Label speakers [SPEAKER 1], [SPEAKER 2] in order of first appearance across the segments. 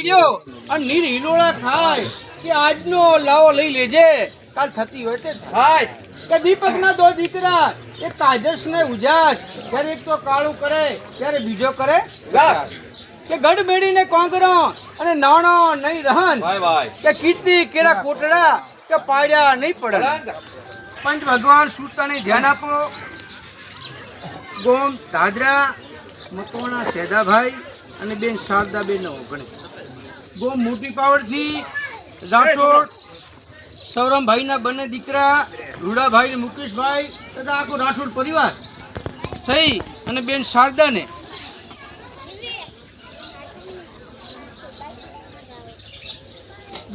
[SPEAKER 1] કર્યો અને નીર હિલોળા થાય કે આજનો લાવો લઈ લેજે. કાલ થતી હોય તે થાય. કે દીપકના દો દીકરા એ તાજસ ને ઉજાસ. ત્યારે એક તો કાળું કરે ત્યારે બીજો કરે ગાસ. કે ગઢ મેળીને કોંગરો અને નાણો નહીં રહન. કે કીર્તિ કેરા કોટડા કે પાડ્યા નહીં પડે પંચ ભગવાન સૂતાને ધ્યાન આપો. ગોમ દાદરા મકોણા સેદાભાઈ અને બેન શારદાબેન ઓગણે ગોમ મોટી પાવરથી રાઠોડ સૌરમભાઈના બંને દીકરા, રૂડાભાઈ મુકેશભાઈ, તથા આખો રાઠોડ પરિવાર થઈ અને બેન શારદાને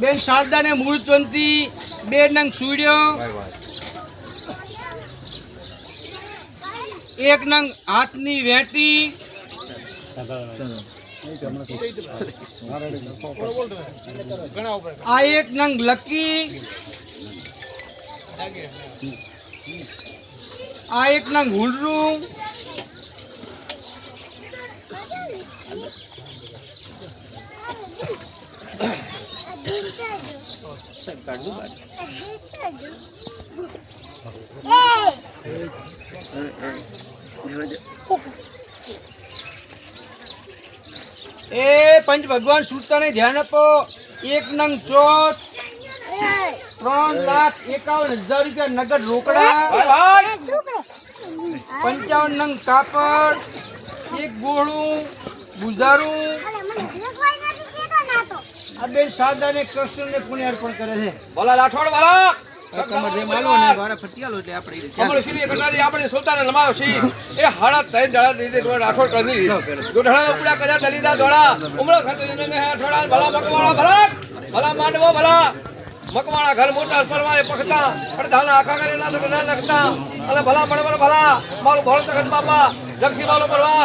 [SPEAKER 1] બેન શારદાને મૂળત્વંતી બે નંગ સૂર્યો, એક નંગ હાથની વેટી આ એક નંગ લકી આ એક નંગ હુલરું એ પંચ ભગવાન સૂતાને ધ્યાન આપો. એક નંગ ચોથ ત્રણ લાખ એકાવન હજાર રૂપિયા નગદ રોકડા પંચાવન નંગ કાપડ એક ગોળું ગુજારું. આ બેન સાદાને કૃષ્ણને પુણ્ય અર્પણ કરે છે.
[SPEAKER 2] ભલા રાઠોડ ભલા!
[SPEAKER 1] તમારે જે માલવો ને વારા ફટિયાલો એટલે આપણે રીતે
[SPEAKER 2] અમારો કટારી આપણે સુલતાન નમાવ છી એ હાડા ત્રણ દડા દીધે તો રાઠોડ કરી દોઢડા ઉપડા કર્યા દલીદા દોડા ઉમળો ખાતે ને ભલા મકવાળા ભલા. ભલા માંડવો ભલા. મકવાળા ઘર મોટા પરવાએ પખતા. અડધાના આખા કરે ના તો ના નખતા અને ભલા મણવર ભલા. મારું ભોળ તખત બાપા. જક્ષી વાળો પરવા